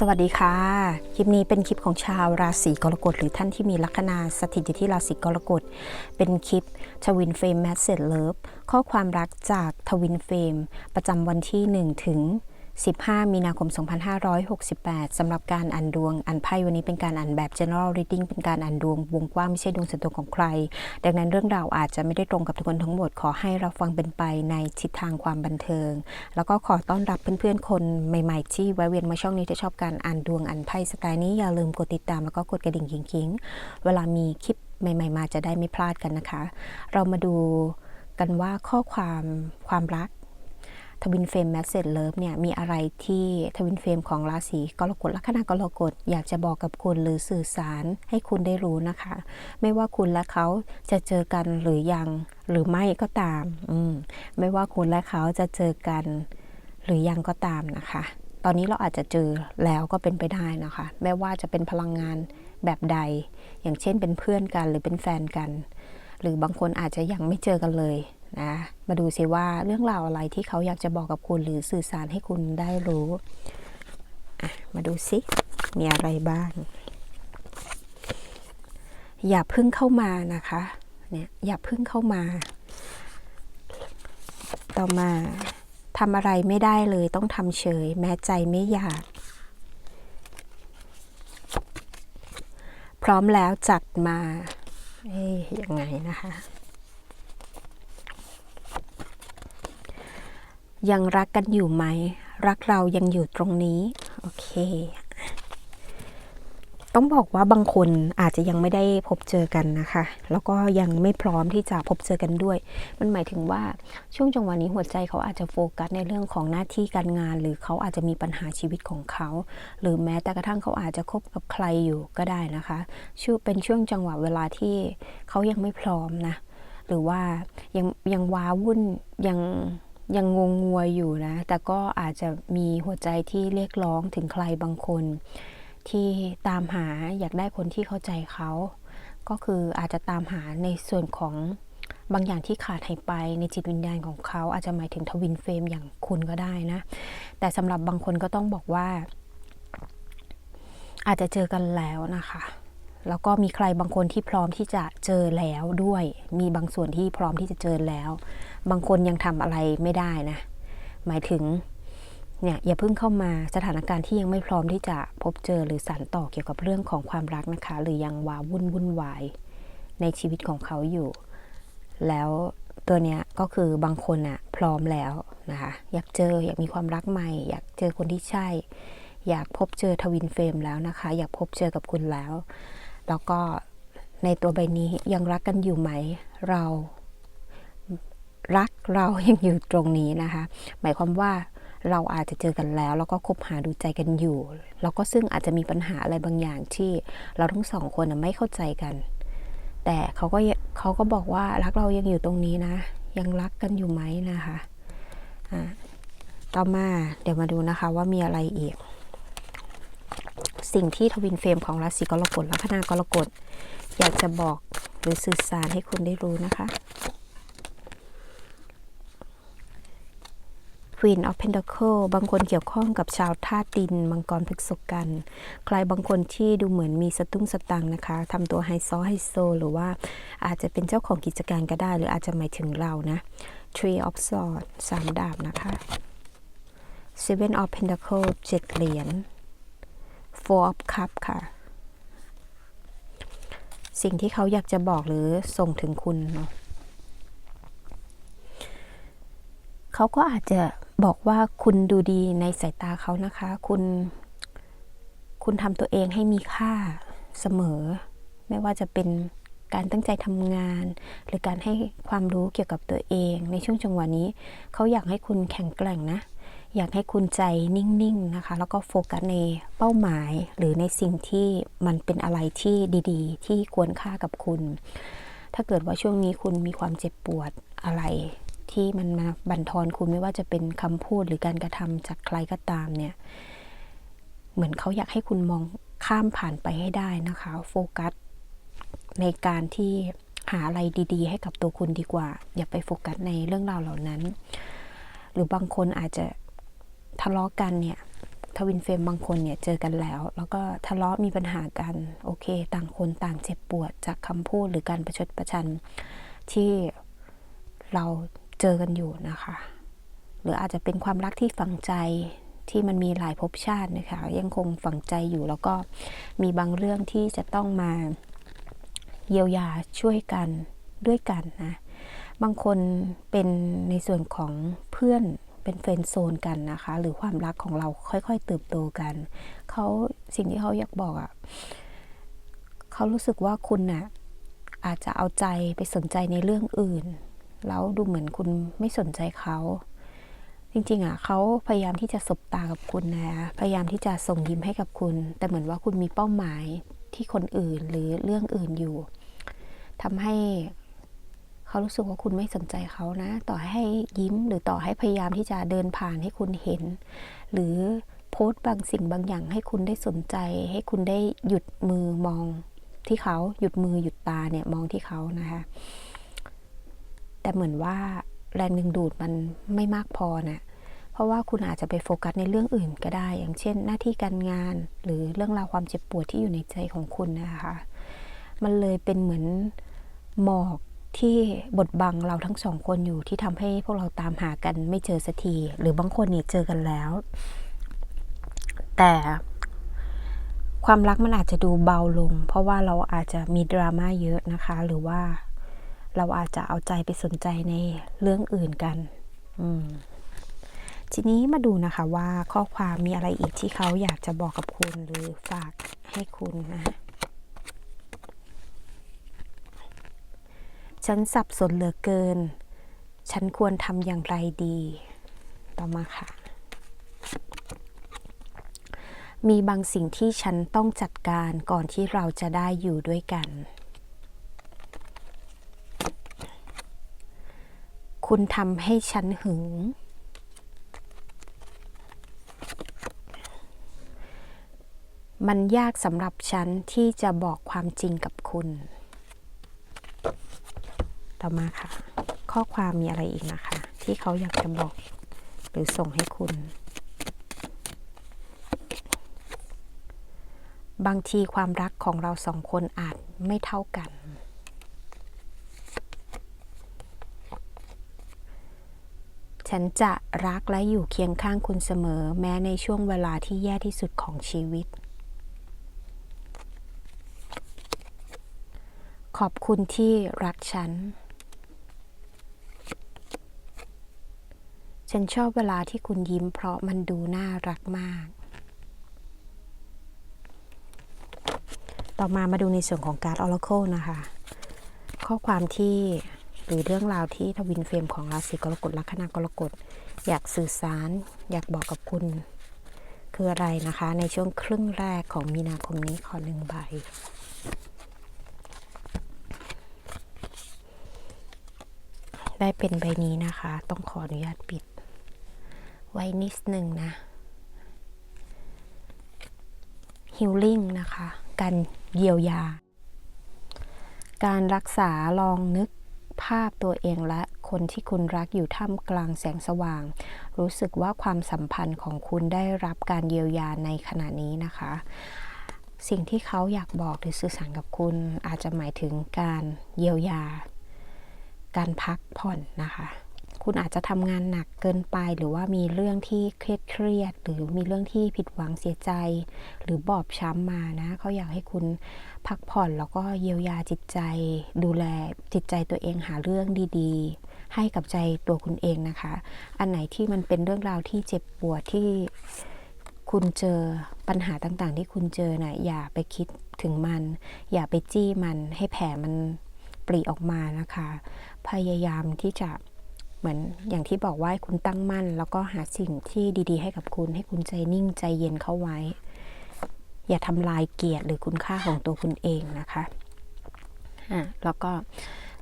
สวัสดีค่ะ คลิปนี้เป็นคลิปของชาวราศีกรกฎหรือท่านที่มีลัคนาสถิตอยู่ที่ราศีกรกฎ เป็นคลิปทวินเฟรมแมสเซจเลิฟข้อความรักจากทวินเฟรมประจำวันที่ 1 ถึง 15 มีนาคม 2568สำหรับการอ่านดวงอ่านไพ่วันนี้เป็นการอ่านแบบ general reading เป็นการอ่านดวงวงกว้างไม่ใช่ดวงส่วนตัวของใคร ดังนั้นเรื่องราวอาจจะไม่ได้ตรงกับทุกคนทั้งหมด ขอให้เราฟังเป็นไปในทิศทางความบันเทิง แล้วก็ขอต้อนรับเพื่อนๆ คนใหม่ๆ ที่แวะเวียนมาช่องนี้ที่ชอบการอ่านดวงอ่านไพ่สไตล์นี้อย่าลืมกดติดตามแล้วก็กดกระดิ่งคิงๆเวลามีคลิปใหม่ ๆ มาจะได้ไม่พลาดกันนะคะ เรามาดูกันว่าข้อความความรัก ทวินเฟรมแมสเซจเลิฟเนี่ยมีอะไรที่ทวินเฟรมของราศีกรกฎลัคนากรกฎอยากจะบอกกับคุณหรือสื่อสารให้คุณได้รู้นะคะ ไม่ว่าคุณและเขาจะเจอกันหรือยังหรือไม่ก็ตามอืมไม่ว่าคุณและเขาจะเจอกันหรือยังก็ตามนะคะ ตอนนี้เราอาจจะเจอแล้วก็เป็นไปได้นะคะ ไม่ว่าจะเป็นพลังงานแบบใด อย่างเช่นเป็นเพื่อนกันหรือเป็นแฟนกัน หรือบางคนอาจจะยังไม่เจอกันเลย นะมาดูสิว่าเรื่องราวอะไรที่เขาอยากจะบอกกับคุณหรือสื่อสารให้คุณได้รู้มาดูสิมีอะไรบ้าง อย่าพึ่งเข้ามานะคะเนี่ยอย่าพึ่งเข้ามา ต่อมาทำอะไรไม่ได้เลยต้องทำเฉย แม้ใจไม่อยาก พร้อมแล้วจัดมา เอ๊ยยังไงนะคะ ยังรักกันอยู่ไหม รักเรายังอยู่ตรงนี้ โอเค ต้องบอกว่าบางคนอาจจะยังไม่ได้พบเจอกันนะคะ แล้วก็ยังไม่พร้อมที่จะพบเจอกันด้วย มันหมายถึงว่าช่วงจังหวะนี้หัวใจเขาอาจจะโฟกัสในเรื่องของหน้าที่การงาน หรือเขาอาจจะมีปัญหาชีวิตของเขา หรือแม้แต่กระทั่งเขาอาจจะคบกับใครอยู่ก็ได้นะคะช่วงเป็นช่วงจังหวะเวลาที่เขายังไม่พร้อมนะ หรือว่ายังยังว้าวุ่นยัง ยังงงงวยอยู่นะ แต่ก็อาจจะมีหัวใจที่เรียกร้องถึงใครบางคน ที่ตามหาอยากได้คนที่เข้าใจเขา ก็คืออาจจะตามหาในส่วนของบางอย่างที่ขาดหายไปในจิตวิญญาณของเขา อาจจะหมายถึงทวินเฟรมอย่างคุณก็ได้นะ แต่สำหรับบางคนก็ต้องบอกว่า อาจจะเจอกันแล้วนะคะ แล้วก็มีใครบางคนที่พร้อมที่จะเจอแล้วด้วย มีบางส่วนที่พร้อมที่จะเจอแล้ว บางคนยังทำอะไรไม่ได้นะ หมายถึงเนี่ยอย่าเพิ่งเข้ามาสถานการณ์ที่ยังไม่พร้อมที่จะพบเจอหรือสานต่อเกี่ยวกับเรื่องของความรักนะคะ หรือยังวาวุ่นวุ่นวายในชีวิตของเขาอยู่ แล้วตัวเนี้ยก็คือบางคนอะพร้อมแล้วนะคะอยากเจออยากมีความรักใหม่ อยากเจอคนที่ใช่ อยากพบเจอทวินเฟรมแล้วนะคะ อยากพบเจอกับคุณแล้ว แล้วก็ในตัวใบนี้ยังรักกันอยู่ไหม เรารักเรายังอยู่ตรงนี้นะคะ หมายความว่าเราอาจจะเจอกันแล้ว แล้วก็คบหาดูใจกันอยู่ แล้วก็ซึ่งอาจจะมีปัญหาอะไรบางอย่างที่เราทั้งสองคนไม่เข้าใจกัน แต่เขาก็เขาก็บอกว่ารักเรายังอยู่ตรงนี้นะ ยังรักกันอยู่ไหมนะคะ ต่อมาเดี๋ยวมาดูนะคะว่ามีอะไรอีก สิ่งที่ทวินเฟรมของราศีกรกฎลัคนากรกฎอยากจะบอกหรือสื่อสารให้คุณได้รู้นะคะ Queen of Pentacle บางคนเกี่ยวข้องกับชาวธาตุดิน มังกรพฤกษกัน ใครบางคนที่ดูเหมือนมีสตุ้งสตังนะคะทำตัวไฮโซไฮโซ หรือว่าอาจจะเป็นเจ้าของกิจการก็ได้ หรืออาจจะหมายถึงเรานะ Tree of Swords สามดาบนะคะ Seven of Pentacle เจ็ดเหรียญ Four of Cup ค่ะ สิ่งที่เขาอยากจะบอกหรือส่งถึงคุณเนาะเขาก็อาจจะบอกว่าคุณดูดีในสายตาเขานะคะ คุณ คุณทำตัวเองให้มีค่าเสมอ ไม่ว่าจะเป็นการตั้งใจทำงาน หรือการให้ความรู้เกี่ยวกับตัวเอง ในช่วงจังหวะนี้ เขาอยากให้คุณแข็งแกร่งนะ อยากให้คุณใจนิ่งๆนะคะ แล้วก็โฟกัสในเป้าหมายหรือในสิ่งที่มันเป็นอะไรที่ดีๆ ที่ควรค่ากับคุณ ถ้าเกิดว่าช่วงนี้คุณมีความเจ็บปวดอะไร ที่มันมาบั่นทอนคุณไม่ว่าจะเป็นคำพูดหรือการกระทำจากใครก็ตามเนี่ย เหมือนเขาอยากให้คุณมองข้ามผ่านไปให้ได้นะคะ โฟกัสในการที่หาอะไรดีๆ ให้กับตัวคุณดีกว่า อย่าไปโฟกัสในเรื่องราวเหล่านั้น หรือบางคนอาจจะ ทะเลาะกันเนี่ยทวินเฟรมบางคนเนี่ยเจอกันแล้ว แล้วก็ทะเลาะมีปัญหากันโอเค ต่างคนต่างเจ็บปวดจากคำพูดหรือการประชดประชันที่เราเจอกันอยู่นะคะ หรืออาจจะเป็นความรักที่ฝังใจที่มันมีหลายภพชาตินะคะ ยังคงฝังใจอยู่แล้วก็มีบางเรื่องที่จะต้องมาเยียวยาช่วยกันด้วยกันนะ บางคนเป็นในส่วนของเพื่อน เป็นเฟรนด์โซนกันนะคะ หรือความรักของเราค่อยๆเติบโตกัน เขาสิ่งที่เขาอยากบอกอะ่ะเขารู้สึกว่าคุณน่ะอาจจะเอาใจไปสนใจในเรื่องอื่น แล้วดูเหมือนคุณไม่สนใจเขาจริงๆอะเขาพยายามที่จะสบตากับคุณนะพยายามที่จะส่งยิ้มให้กับคุณ แต่เหมือนว่าคุณมีเป้าหมายที่คนอื่นหรือเรื่องอื่นอยู่ทำให้ เขารู้สึกว่าคุณไม่สนใจเขานะ ต่อให้ยิ้มหรือต่อให้พยายามที่จะเดินผ่านให้คุณเห็น หรือโพสต์บางสิ่งบางอย่างให้คุณได้สนใจ ให้คุณได้หยุดมือมองที่เขาหยุดมือหยุดตาเนี่ยมองที่เขานะคะแต่เหมือนว่าแรงดึงดูดมันไม่มากพอนะเพราะว่าคุณอาจจะไปโฟกัสในเรื่องอื่นก็ได้ อย่างเช่น หน้าที่การงานหรือเรื่องราวความเจ็บปวดที่อยู่ในใจของคุณนะคะ มันเลยเป็นเหมือนหมอก ที่บดบังเราทั้งสองคนอยู่ที่ทำให้พวกเราตามหากันไม่เจอสักที หรือบางคนเนี่ยเจอกันแล้ว แต่ความรักมันอาจจะดูเบาลง เพราะว่าเราอาจจะมีดราม่าเยอะนะคะ หรือว่าเราอาจจะเอาใจไปสนใจในเรื่องอื่นกันทีนี้มาดูนะคะว่าข้อความมีอะไรอีกที่เขาอยากจะบอกกับคุณหรือฝากให้คุณนะ ฉันสับสนเหลือเกิน ฉันควรทำอย่างไรดี ต่อมาค่ะ มีบางสิ่งที่ฉันต้องจัดการก่อนที่เราจะได้อยู่ด้วยกัน คุณทำให้ฉันหึง มันยากสำหรับฉันที่จะบอกความจริงกับคุณ ต่อมาค่ะ ข้อความมีอะไรอีกนะคะ ที่เขาอยากจะบอก หรือส่งให้คุณ บางทีความรักของเราสองคนอาจไม่เท่ากัน ฉันจะรักและอยู่เคียงข้างคุณเสมอ แม้ในช่วงเวลาที่แย่ที่สุดของชีวิตขอบคุณที่รักฉัน ฉันชอบเวลาที่คุณยิ้มเพราะมันดูน่ารักมาก ต่อมามาดูในส่วนของการ์ด Oracle นะคะ ข้อความที่หรือเรื่องราวที่ทวินเฟรมของราศีกรกฎลัคนากรกฎ อยากสื่อสาร อยากบอกกับคุณ คืออะไรนะคะ ในช่วงครึ่งแรกของมีนาคมนี้ขอหนึ่งใบได้เป็นใบนี้นะคะ ต้องขออนุญาตปิด ไว้นิดหนึ่งนะ healing นะคะ การเยียวยา การรักษาลองนึกภาพตัวเองและคนที่คุณรักอยู่ท่ามกลางแสงสว่าง รู้สึกว่าความสัมพันธ์ของคุณได้รับการเยียวยาในขณะนี้นะคะ สิ่งที่เขาอยากบอกหรือสื่อสารกับคุณอาจจะหมายถึงการเยียวยา การพักผ่อนนะคะ คุณอาจจะทำงานหนักเกินไป หรือว่ามีเรื่องที่เครียดเครียด หรือมีเรื่องที่ผิดหวังเสียใจ หรือบอบช้ำมานะเขาอยากให้คุณพักผ่อนแล้วก็เยียวยาจิตใจ ดูแลจิตใจตัวเองหาเรื่องดีๆ ให้กับใจตัวคุณเองนะคะ อันไหนที่มันเป็นเรื่องราวที่เจ็บปวดที่คุณเจอปัญหาต่างๆ ที่คุณเจอนะ่ะอย่าไปคิดถึงมัน อย่าไปจี้มันให้แผลมันปรีออกมานะคะ พยายามที่จะ เหมือนอย่างที่บอกว่าให้คุณตั้งมั่น แล้วก็หาสิ่งที่ดีๆ ให้กับคุณ ให้คุณใจนิ่งใจเย็นเข้าไว้ อย่าทำลายเกียรติหรือคุณค่าของตัวคุณเองนะคะอะแล้วก็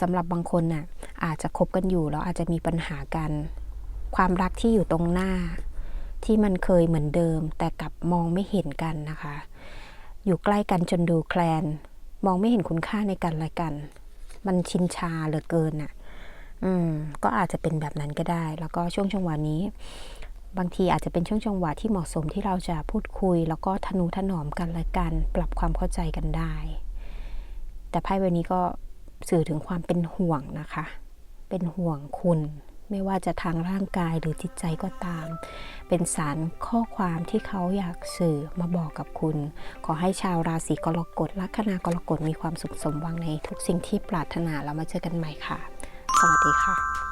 สำหรับบางคนน่ะอาจจะคบกันอยู่แล้วอาจจะมีปัญหากัน ความรักที่อยู่ตรงหน้า ที่มันเคยเหมือนเดิม แต่กลับมองไม่เห็นกันนะคะ อยู่ใกล้กันจนดูแคลน มองไม่เห็นคุณค่าในกันและกัน มันชินชาเหลือเกินน่ะ อืมก็อาจจะเป็นแบบนั้นก็ได้ แล้วก็ช่วงจังหวะนี้ บางทีอาจจะเป็นช่วงจังหวะที่เหมาะสมที่เราจะพูดคุย แล้วก็ทนุถนอมกันและกัน ปรับความเข้าใจกันได้ แต่ไพ่ใบนี้ก็สื่อถึงความเป็นห่วงนะคะ เป็นห่วงคุณ ไม่ว่าจะทางร่างกายหรือจิตใจก็ตาม เป็นสารข้อความที่เขาอยากสื่อมาบอกกับคุณ ขอให้ชาวราศีกรกฎลัคนากรกฎมีความสุขสมหวังในทุกสิ่งที่ปรารถนาแล้วมาเจอกันใหม่ค่ะ สวัสดีค่ะ